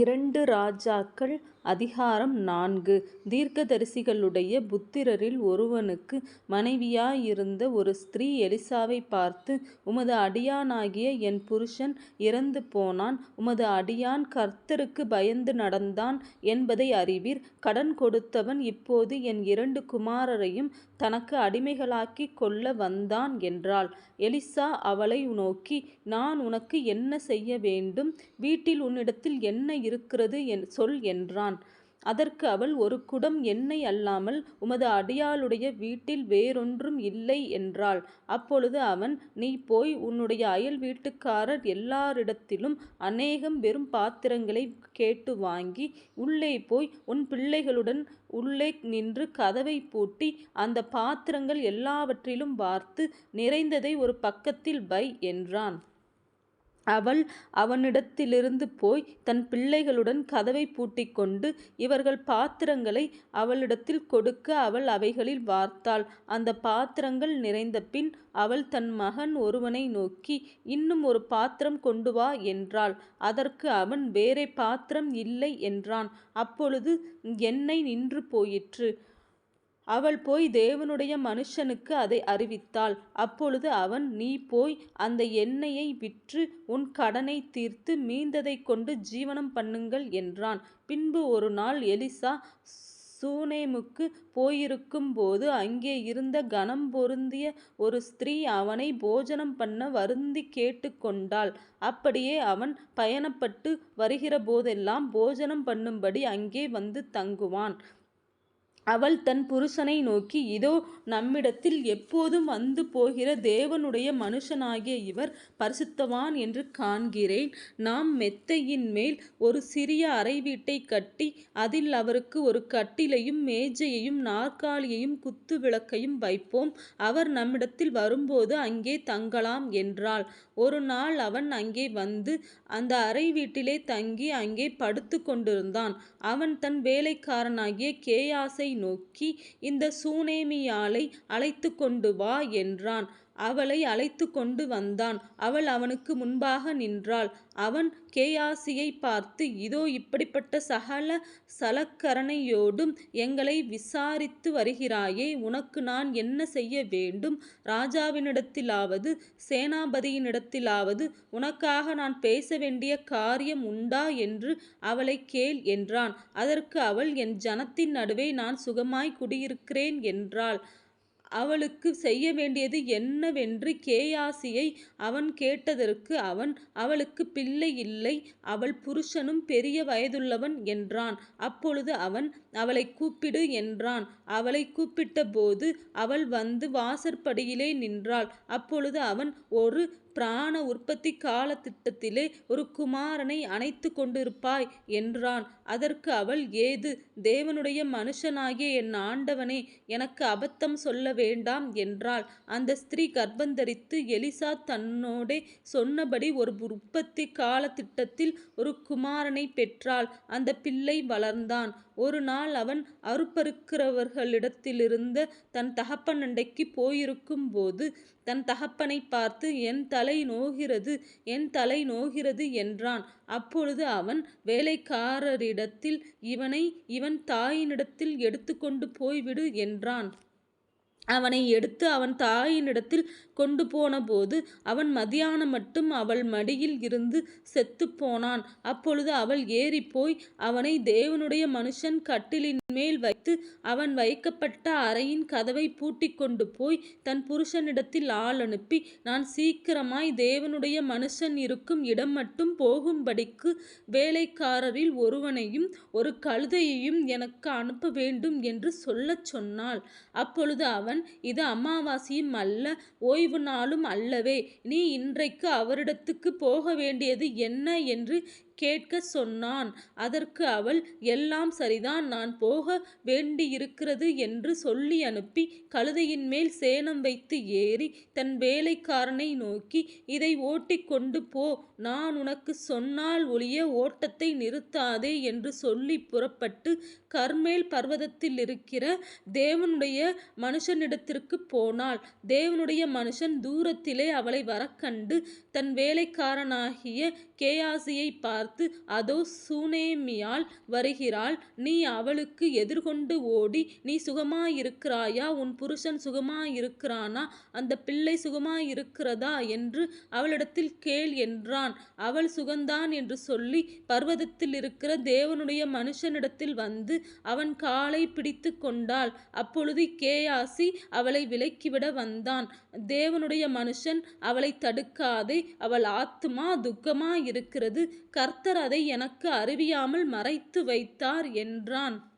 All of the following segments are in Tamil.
இரண்டு ராஜாக்கள் அதிகாரம் நான்கு தீர்க்கதரிசிகளுடைய புத்திரரில் ஒருவனுக்கு மனைவியாயிருந்த ஒரு ஸ்திரீ எலிசாவைப் பார்த்து உமது அடியானாகிய என் புருஷன் இறந்து போனான் உமது அடியான் கர்த்தருக்கு பயந்து நடந்தான் என்பதை அறிவீர். கடன் கொடுத்தவன் இப்போது என் இரண்டு குமாரரையும் தனக்கு அடிமைகளாக்கிக் கொள்ள வந்தான் என்றாள். எலிசா அவளை நோக்கி நான் உனக்கு என்ன செய்ய வேண்டும்? வீட்டில் உன்னிடத்தில் என்ன இருக்கிறது என் சொல் என்றான். அதற்கு அவள் ஒரு குடம் எண்ணெய் அல்லாமல் உமது அடியாளுடைய வீட்டில் வேறொன்றும் இல்லை என்றாள். அப்பொழுது அவன் நீ போய் உன்னுடைய அயல் வீட்டுக்காரர் எல்லாரிடத்திலும் அநேகம் வெறும் பாத்திரங்களை கேட்டு வாங்கி உள்ளே போய் உன் பிள்ளைகளுடன் உள்ளே நின்று கதவை பூட்டி அந்த பாத்திரங்கள் எல்லாவற்றிலும் பார்த்து நிறைந்ததை ஒரு பக்கத்தில் வை என்றான். அவள் அவனிடத்திலிருந்து போய் தன் பிள்ளைகளுடன் கதவைப் பூட்டிக்கொண்டு இவர்கள் பாத்திரங்களை அவளிடத்தில் கொடுக்க அவள் அவைகளில் வார்த்தாள். அந்த பாத்திரங்கள் நிறைந்தபின் அவள் தன் மகன் ஒருவனை நோக்கி இன்னும் ஒரு பாத்திரம் கொண்டு வா என்றாள். அதற்கு அவன் வேறே பாத்திரம் இல்லை என்றான். அப்பொழுது எண்ணெய் நின்று போயிற்று. அவள் போய் தேவனுடைய மனுஷனுக்கு அதை அறிவித்தாள். அப்பொழுது அவன் நீ போய் அந்த எண்ணெயை விற்று உன் கடனை தீர்த்து மீந்ததைக் கொண்டு ஜீவனம் பண்ணுங்கள் என்றான். பின்பு ஒரு நாள் எலிசா சூனேமுக்கு போயிருக்கும்போது அங்கே இருந்த கனம் பொருந்திய ஒரு ஸ்திரீ அவனை போஜனம் பண்ண வருந்தி கேட்டுக்கொண்டாள். அப்படியே அவன் பயணப்பட்டு வருகிற போதெல்லாம் போஜனம் பண்ணும்படி அங்கே வந்து தங்குவான். அவள் தன் புருஷனை நோக்கி இதோ நம்மிடத்தில் எப்போதும் வந்து போகிற தேவனுடைய மனுஷனாகிய இவர் பரிசுத்தவான் என்று காண்கிறேன். நாம் மெத்தையின் மேல் ஒரு சிறிய அறை வீட்டை கட்டி அதில் அவருக்கு ஒரு கட்டிலையும் மேஜையையும் நாற்காலியையும் குத்து விளக்கையும் வைப்போம். அவர் நம்மிடத்தில் வரும்போது அங்கே தங்கலாம் என்றாள். ஒரு நாள் அவன் அங்கே வந்து அந்த அறை வீட்டிலே தங்கி அங்கே படுத்து கொண்டிருந்தான். அவன் தன் வேலைக்காரனாகிய கேயாசை நோக்கி இந்த சூனேமியாளை அழைத்துக்கொண்டு வா என்றான். அவளை அழைத்து கொண்டு வந்தான். அவள் அவனுக்கு முன்பாக நின்றாள். அவன் கேயாசியை பார்த்து இதோ இப்படிப்பட்ட சகல சலக்கரணையோடும் எங்களை விசாரித்து வருகிறாயே உனக்கு நான் என்ன செய்ய வேண்டும்? ராஜாவினிடத்திலாவது சேனாபதியினிடத்திலாவது உனக்காக நான் பேச வேண்டிய காரியம் உண்டா என்று அவளை கேள் என்றான். அதற்கு அவள் என் ஜனத்தின் நடுவே நான் சுகமாய் குடியிருக்கிறேன் என்றாள். அவளுக்கு செய்ய வேண்டியது என்னவென்று கேயாசியை அவன் கேட்டதற்கு அவன் அவளுக்குப் பிள்ளை இல்லை அவள் புருஷனும் பெரிய வயதுள்ளவன் என்றான். அப்பொழுது அவன் அவளை கூப்பிடு என்றான். அவளை கூப்பிட்டபோது அவள் வந்து வாசற்படியிலே நின்றாள். அப்பொழுது அவன் ஒரு பிராண உற்பத்தி காலத்திட்டத்திலே ஒரு குமாரனை அணைத்து கொண்டிருப்பாய் என்றான். அதற்கு அவள் ஏது? தேவனுடைய மனுஷனாகிய என் ஆண்டவனே எனக்கு அபத்தம் சொல்ல வேண்டாம் என்றாள். அந்த ஸ்திரீ கர்ப்பந்தரித்து எலிசா தன்னோடே சொன்னபடி ஒரு உற்பத்தி காலத்திட்டத்தில் ஒரு குமாரனைப் பெற்றாள். அந்த பிள்ளை வளர்ந்தான். ஒரு நாள் அவன் அறுப்பறுக்கிறவர்களிடத்திலிருந்த தன் தகப்பனண்டைக்கு போயிருக்கும் போது தன் தகப்பனை பார்த்து என் தலை நோகிறது என் தலை நோகிறது என்றான். அப்பொழுது அவன் வேலைக்காரரிடத்தில் இவனை இவன் தாயினிடத்தில் எடுத்துக்கொண்டு போய்விடு என்றான். அவனை எடுத்து அவன் தாயினிடத்தில் கொண்டு போனபோது அவன் மதியானம் மட்டும் அவள் மடியில் இருந்து செத்துப்போனான். அப்பொழுது அவள் ஏறிப்போய் அவனை தேவனுடைய மனுஷன் கட்டிலின் மேல் வைத்து அவன் வைக்கப்பட்ட அறையின் கதவை பூட்டி கொண்டு போய் தன் புருஷனிடத்தில் ஆள் அனுப்பி நான் சீக்கிரமாய் தேவனுடைய மனுஷன் இருக்கும் இடம் மட்டும் போகும்படிக்கு வேலைக்காரரில் ஒருவனையும் ஒரு கழுதையையும் எனக்கு அனுப்ப வேண்டும் என்று சொல்லச் சொன்னாள். அப்பொழுது அவன் இது அமாவாசையும் அல்ல ஓய்வு நாளும் அல்லவே நீ இன்றைக்கு அவரிடத்துக்கு போக வேண்டியது என்ன? என்று கேட்கச் சொன்னான். அதற்கு அவள் எல்லாம் சரிதான் நான் போக வேண்டியிருக்கிறது என்று சொல்லி அனுப்பி கழுதையின் மேல் சேணம் வைத்து ஏறி தன் வேலைக்காரனை நோக்கி இதை ஓட்டிக்கொண்டு போ நான் உனக்கு சொன்னால் ஒழிய ஓட்டத்தை நிறுத்தாதே என்று சொல்லி புறப்பட்டு கர்மேல் பர்வதத்தில் இருக்கிற தேவனுடைய மனுஷனிடத்திற்குப் போனாள். தேவனுடைய மனுஷன் தூரத்திலே அவளை வரக்கண்டு தன் வேலைக்காரனாகிய கேயாசியை பார்த்து பார்த்து அதோ சூனேமியாள் வருகிறாள். நீ அவளுக்கு எதிர்கொண்டு ஓடி நீ சுகமாயிருக்கிறாயா? உன் புருஷன் சுகமாயிருக்கிறானா? அந்த பிள்ளை சுகமாயிருக்கிறதா? என்று அவளிடத்தில் கேள் என்றான். அவள் சுகந்தான் என்று சொல்லி பர்வதத்தில் இருக்கிற தேவனுடைய மனுஷனிடத்தில் வந்து அவன் காலை பிடித்து கொண்டாள். அப்பொழுது கேயாசி அவளை விலக்கிவிட வந்தான். தேவனுடைய மனுஷன் அவளை தடுக்காதே அவள் ஆத்துமா துக்கமாயிருக்கிறது. கர்த்தர் அதை எனக்கு அறிவியாமல் மறைத்து வைத்தார் என்றான்.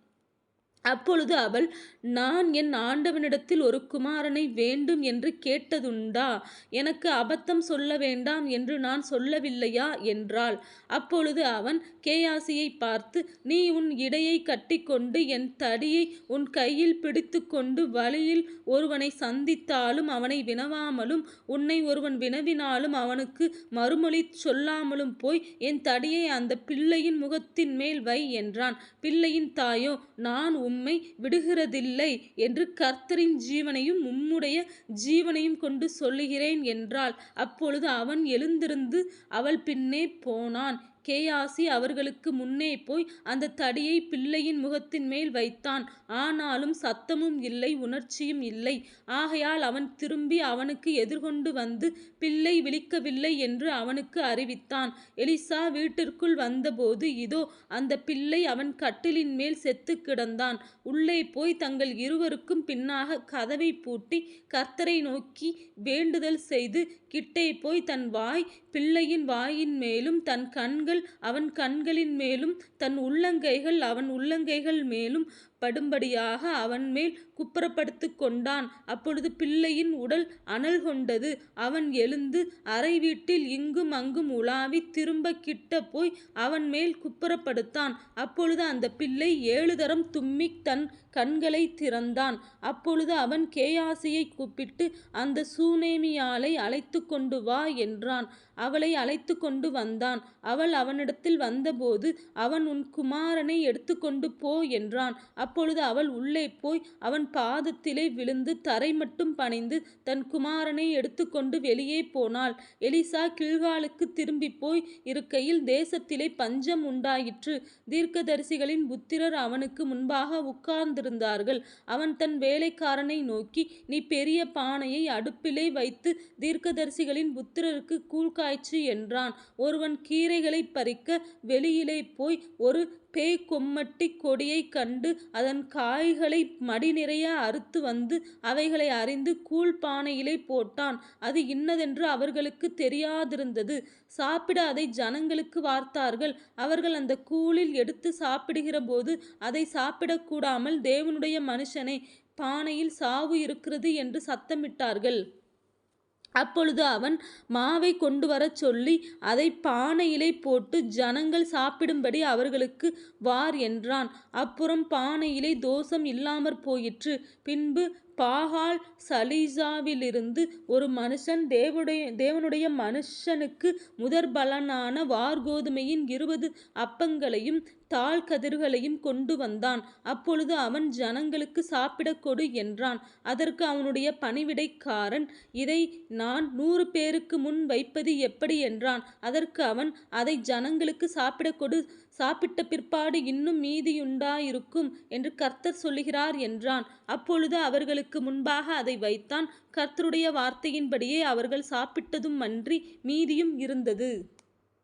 அப்பொழுது அவள் நான் என் ஆண்டவனிடத்தில் ஒரு குமாரனை வேண்டும் என்று கேட்டதுண்டா? எனக்கு அபத்தம் சொல்ல வேண்டாம் என்று நான் சொல்லவில்லையா? என்றாள். அப்பொழுது அவன் கேயாசியை பார்த்து நீ உன் இடையை கட்டிக்கொண்டு என் தடியை உன் கையில் பிடித்துக்கொண்டு வழியில் ஒருவனை சந்தித்தாலும் அவனை வினவாமலும் உன்னை ஒருவன் வினவினாலும் அவனுக்கு மறுமொழி சொல்லாமலும் போய் என் தடியை அந்த பிள்ளையின் முகத்தின் மேல் வை என்றான். பிள்ளையின் தாயோ நான் உம்மை விடுகிறதில்லை என்று கர்த்தரின் ஜீவனையும் உம்முடைய ஜீவனையும் கொண்டு சொல்லுகிறேன் என்றாள். அப்பொழுது அவன் எழுந்திருந்து அவள் பின்னே போனான். கேயாசி அவர்களுக்கு முன்னே போய் அந்த தடியை பிள்ளையின் முகத்தின் மேல் வைத்தான். ஆனாலும் சத்தமும் இல்லை உணர்ச்சியும் இல்லை. ஆகையால் அவன் திரும்பி அவனுக்கு எதிர்கொண்டு வந்து பிள்ளை விழிக்கவில்லை என்று அவனுக்கு அறிவித்தான். எலிசா வீட்டிற்குள் வந்தபோது இதோ அந்த பிள்ளை அவன் கட்டிலின் மேல் செத்து கிடந்தான். உள்ளே போய் தங்கள் இருவருக்கும் பின்னாக கதவை பூட்டி கர்த்தரை நோக்கி வேண்டுதல் செய்து கிட்டே போய் தன் வாய் பிள்ளையின் வாயின் மேலும் தன் கண்கள் அவன் கண்களின் மேலும் தன் உள்ளங்கைகள் அவன் உள்ளங்கைகள் மேலும் படும்படியாக அவன் மேல் குப்புறப்படுத்து கொண்டான். அப்பொழுது பிள்ளையின் உடல் அனல் கொண்டது. அவன் எழுந்து அறை வீட்டில் இங்கும் அங்கும் உலாவி திரும்ப கிட்ட போய் அவன் மேல் குப்புறப்படுத்தான். அப்பொழுது அந்த பிள்ளை ஏழு தரம் தும்மி தன் கண்களை திறந்தான். அப்பொழுது அவன் கேயாசியை கூப்பிட்டு அந்த சூனேமியாளை அழைத்து கொண்டு வா என்றான். அவளை அழைத்து கொண்டு வந்தான். அவள் அவனிடத்தில் வந்தபோது அவன் உன் குமாரனை எடுத்துக்கொண்டு போ என்றான். அப்பொழுது அவள் உள்ளே போய் அவன் பாதத்திலே விழுந்து தரை மட்டும் பணிந்து தன் குமாரனை எடுத்துக்கொண்டு வெளியே போனாள். எலிசா கீழ்காலுக்கு திரும்பி போய் இருக்கையில் தேசத்திலே பஞ்சம் உண்டாயிற்று. தீர்க்கதரிசிகளின் புத்திரர் அவனுக்கு முன்பாக உட்கார்ந்திருந்தார்கள். அவன் தன் வேலைக்காரனை நோக்கி நீ பெரிய பானையை அடுப்பிலே வைத்து தீர்க்கதரிசிகளின் புத்திரருக்கு கூழ்காய்ச்சு என்றான். ஒருவன் கீரைகளை பறிக்க வெளியிலே போய் ஒரு பேய் கொம்மட்டி கொடியைக் கண்டு அதன் காய்களை மடி நிறைய அறுத்து வந்து அவைகளை அறிந்து கூழ் பானையிலே போட்டான். அது இன்னதென்று அவர்களுக்கு தெரியாதிருந்தது. சாப்பிட அதை ஜனங்களுக்கு வார்த்தார்கள். அவர்கள் அந்த கூழில் எடுத்து சாப்பிடுகிற போது அதை சாப்பிடக்கூடாமல் தேவனுடைய மனுஷனை பானையில் சாவு இருக்கிறது என்று சத்தமிட்டார்கள். அப்பொழுது அவன் மாவை கொண்டு வரச் சொல்லி அதை பானையிலே போட்டு ஜனங்கள் சாப்பிடும்படி அவர்களுக்கு வார் என்றான். அப்புறம் பானையிலே தோசம் இல்லாமற் போயிற்று. பின்பு பாகால் சலீசாவிலிருந்து ஒரு மனுஷன் தேவனுடைய தேவனுடைய மனுஷனுக்கு முதற்பலனான வார்கோதுமையின் இருபது அப்பங்களையும் தாழ் கதிர்களையும் கொண்டு வந்தான். அப்பொழுது அவன் ஜனங்களுக்கு சாப்பிடக் கொடு என்றான். அதற்கு அவனுடைய பணிவிடைக்காரன் இதை நான் நூறு பேருக்கு முன் வைப்பது எப்படி? என்றான். அதற்கு அவன் அதை ஜனங்களுக்கு சாப்பிடக் கொடு. சாப்பிட்ட பிற்பாடு இன்னும் மீதியுண்டாயிருக்கும் என்று கர்த்தர் சொல்லுகிறார் என்றான். அப்பொழுது அவர்களுக்கு முன்பாக அதை வைத்தான். கர்த்தருடைய வார்த்தையின்படியே அவர்கள் சாப்பிட்டதும் அன்றி மீதியும் இருந்தது.